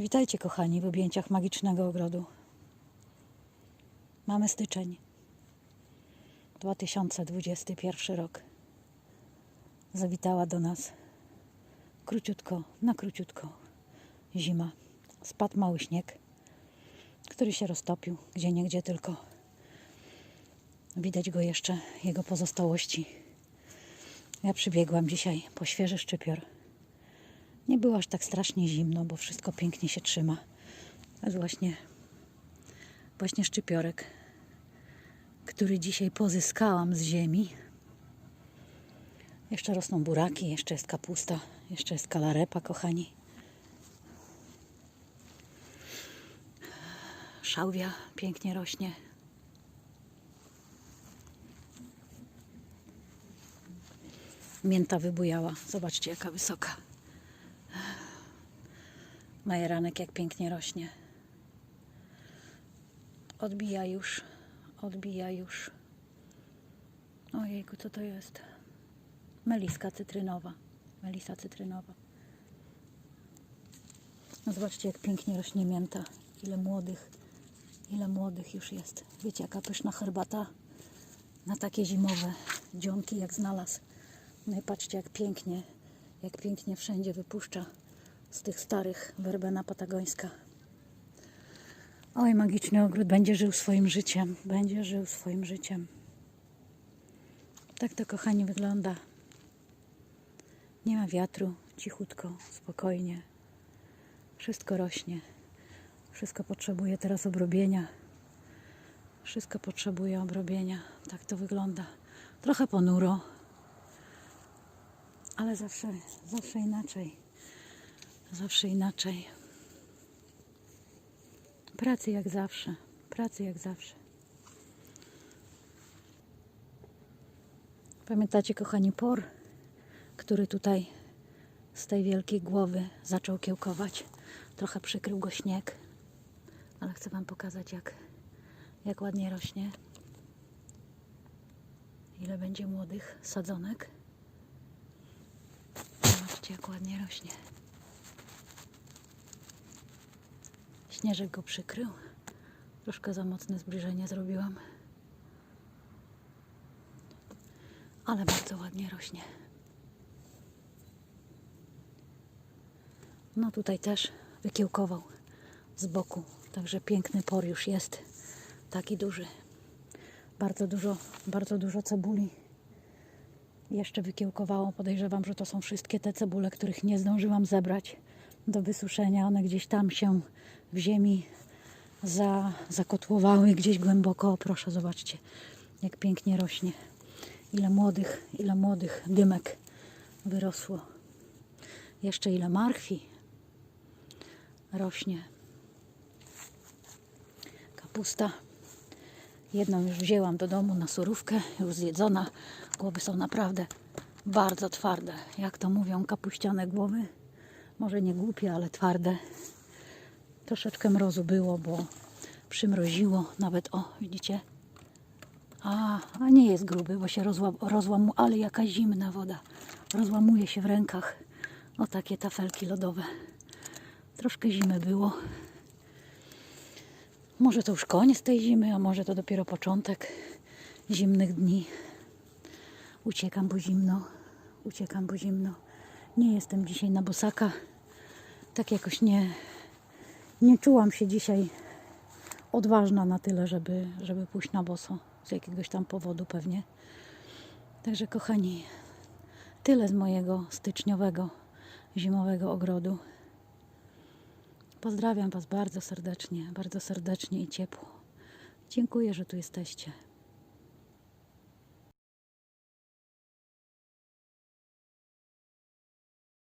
Witajcie kochani w objęciach magicznego ogrodu. Mamy styczeń 2021 rok. Zawitała do nas króciutko, na króciutko zima. Spadł mały śnieg, który się roztopił, gdzie niegdzie tylko. Widać go jeszcze, jego pozostałości. Ja przybiegłam dzisiaj po świeży szczypior. Nie było aż tak strasznie zimno, bo wszystko pięknie się trzyma. To jest właśnie, właśnie szczypiorek, który dzisiaj pozyskałam z ziemi. Jeszcze rosną buraki, jeszcze jest kapusta, jeszcze jest kalarepa, kochani. Szałwia pięknie rośnie. Mięta wybujała. Zobaczcie, jaka wysoka. Majeranek jak pięknie rośnie. Odbija już, odbija już. Ojejku, co to jest? Meliska cytrynowa. Melisa cytrynowa. No zobaczcie, jak pięknie rośnie mięta. Ile młodych, ile młodych już jest. Wiecie, jaka pyszna herbata na takie zimowe dzionki, jak znalazł. No i patrzcie, jak pięknie, jak pięknie wszędzie wypuszcza z tych starych werbena patagońska. Oj, magiczny ogród będzie żył swoim życiem. Będzie żył swoim życiem. Tak to, kochani, wygląda. Nie ma wiatru, cichutko, spokojnie. Wszystko rośnie. Wszystko potrzebuje teraz obrobienia. Wszystko potrzebuje obrobienia. Tak to wygląda. Trochę ponuro, ale zawsze, zawsze inaczej. Zawsze inaczej. Pracy jak zawsze. Pracy jak zawsze. Pamiętacie, kochani, por, który tutaj z tej wielkiej głowy zaczął kiełkować. Trochę przykrył go śnieg, ale chcę Wam pokazać, jak, jak ładnie rośnie. Ile będzie młodych sadzonek. Zobaczcie, jak ładnie rośnie. Śnieżek go przykrył. Troszkę za mocne zbliżenie zrobiłam. Ale bardzo ładnie rośnie. No tutaj też wykiełkował z boku. Także piękny por już jest. Taki duży. Bardzo dużo, bardzo dużo cebuli jeszcze wykiełkowało. Podejrzewam, że to są wszystkie te cebule, których nie zdążyłam zebrać do wysuszenia. One gdzieś tam się w ziemi za, zakotłowały, gdzieś głęboko. Proszę, zobaczcie, jak pięknie rośnie. Ile młodych, ile młodych dymek wyrosło. Jeszcze ile marchwi rośnie. Kapusta. Jedną już wzięłam do domu na surówkę, już zjedzona. Głowy są naprawdę bardzo twarde. Jak to mówią, kapuściane głowy. Może nie głupie, ale twarde. Troszeczkę mrozu było, bo przymroziło. Nawet, o, widzicie? A, a nie jest gruby, bo się rozła, rozłamu, ale jaka zimna woda. Rozłamuje się w rękach. O takie tafelki lodowe. Troszkę zimy było. Może to już koniec tej zimy, a może to dopiero początek zimnych dni. Uciekam, bo zimno. Uciekam, bo zimno. Nie jestem dzisiaj na bosaka. Tak jakoś nie, nie czułam się dzisiaj odważna na tyle, żeby, żeby pójść na boso. Z jakiegoś tam powodu pewnie. Także kochani, tyle z mojego styczniowego, zimowego ogrodu. Pozdrawiam Was bardzo serdecznie, bardzo serdecznie i ciepło. Dziękuję, że tu jesteście.